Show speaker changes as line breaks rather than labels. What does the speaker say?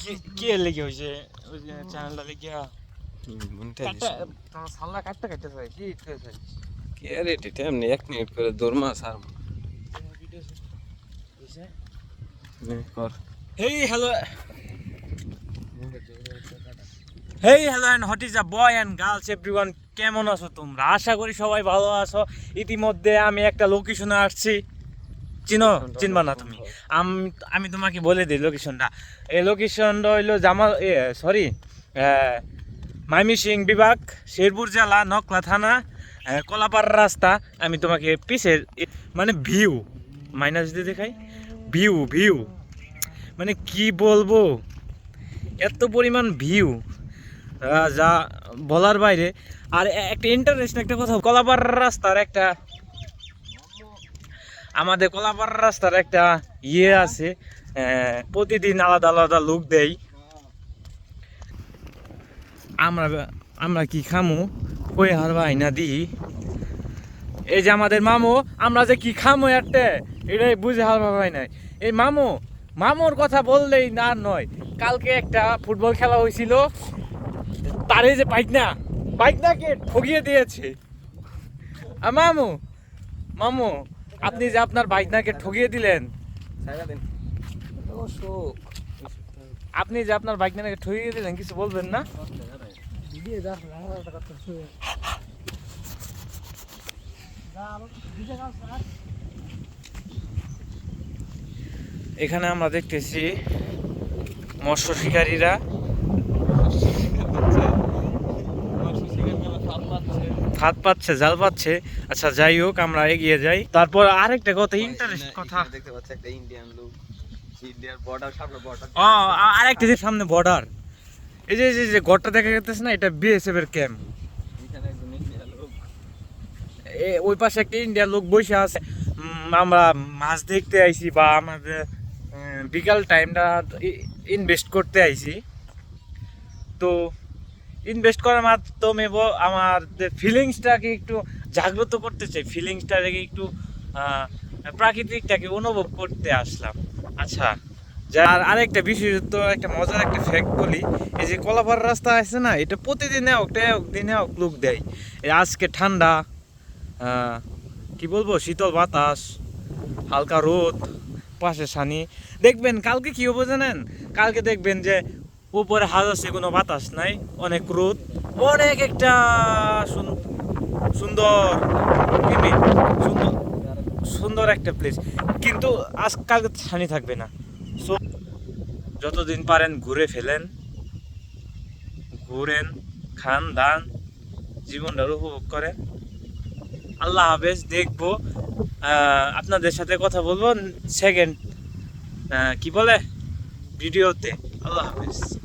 কি কি লেগে হয়েছে ওই যে চ্যানেলটা লেগে সাল্লা কাটতে চাই কি ইচ্ছে
কে রে এটা এমনি এক মিনিট করে দৌড়মা সার
hey hello hey hello and what is a boy and girls everyone কেমন আছো তোমরা? আশা করি সবাই ভালো আছো। ইতিমধ্যে আমি একটা লোকেশনে আসছি। চিনো? চিনবা না তুমি। আমি আমি তোমাকে বলে দিই লোকেশনটা। এই লোকেশনটা হইল জামাল সরি মাইমিসিং বিভাগ শেরপুর জেলা নকলা থানা আহ, কলাপাড়া রাস্তা। আমি তোমাকে পিসের মানে ভিউ মাইনাস দিয়ে দেখাই। View view. মানে কি বলব? এত পরিমাণ ভিউ। যা বলার বাইরে। আর একটা ইন্টারেস্ট একটা কথা কলাপাড় রাস্তার একটা আমাদের কলাপাড় রাস্তার একটা ইয়ে আছে প্রতিদিন আলাদা আলাদা লোক দেই আমরা আমরা কি খামু? কই হার না দি। এই যে আমাদের মামু, আমরা যে কি খামো একটা? এটাই বুঝে হার ভাই নাই। এই মামু, মামুর কথা বললেই না নয়। কালকে একটা ফুটবল খেলা হয়েছিল। তারে যে বাইক না, বাইক নাকে ঠগিয়ে দিয়েছে? মামু মামু আপনি যে আপনার বাইক নাকে ঠগিয়ে দিলেন। আপনি যে আপনার বাইক নাকে ঠগিয়ে দিলেন কিছু বলবেন না? এখানে আমরা দেখতেছি মৎস্য শিকারীরা ফাঁদ পাচ্ছে জাল পাচ্ছে। আচ্ছা যাই হোক আমরা এগিয়ে যাই। তারপর আরেকটা কথা ইন্টারেস্ট কথা।
দেখতে পাচ্ছি একটা ইন্ডিয়ান লোক ইন্ডিয়ার বর্ডার সামনে বর্ডার
ও আরেকটা যে সামনে বর্ডার এই যে এই যে ঘরটা দেখা যাচ্ছে না এটা বিএসএফ এর ক্যাম্প
ইন্ডিয়ান লোক
ওই পাশে একটা ইন্ডিয়ার লোক বসে আছে। আমরা মাছ দেখতে আইছি বা আমাদের বিকাল টাইমটা ইনভেস্ট করতে আইছি। তো ইনভেস্ট করার মাধ্যমে আমার ফিলিংসটাকে একটু জাগ্রত করতে চাই ফিলিংসটাকে একটু প্রাকৃতিকটাকে অনুভব করতে আসলাম। আচ্ছা যার আরেকটা বিশেষত একটা মজার একটা ফ্যাক্ট বলি, এই যে কলাপাড় রাস্তা আছে না, এটা প্রতিদিনে হোক হোক, দিনে হোক লুক দেয়। এই আজকে ঠান্ডা কি বলব, শীতল বাতাস, হালকা রোদ, পাশে সানি। দেখবেন, কালকে কি হবে জানেন? কালকে দেখবেন যে উপরে হাত আছে, কোনো বাতাস নাই, অনেক রোদ, অনেক একটা সুন- সুন্দর সুন্দর সুন্দর একটা প্লেস কিন্তু আজকাল ছানি থাকবে না। সো যতদিন পারেন ঘুরে ফেলেন, ঘুরেন, খান, দান জীবনটা উপভোগ করেন। আল্লাহ হাফেজ, দেখব আপনাদের সাথে কথা বলব। সেকেন্ড কি বলে? ভিডিওতে আল্লাহ হাফেজ।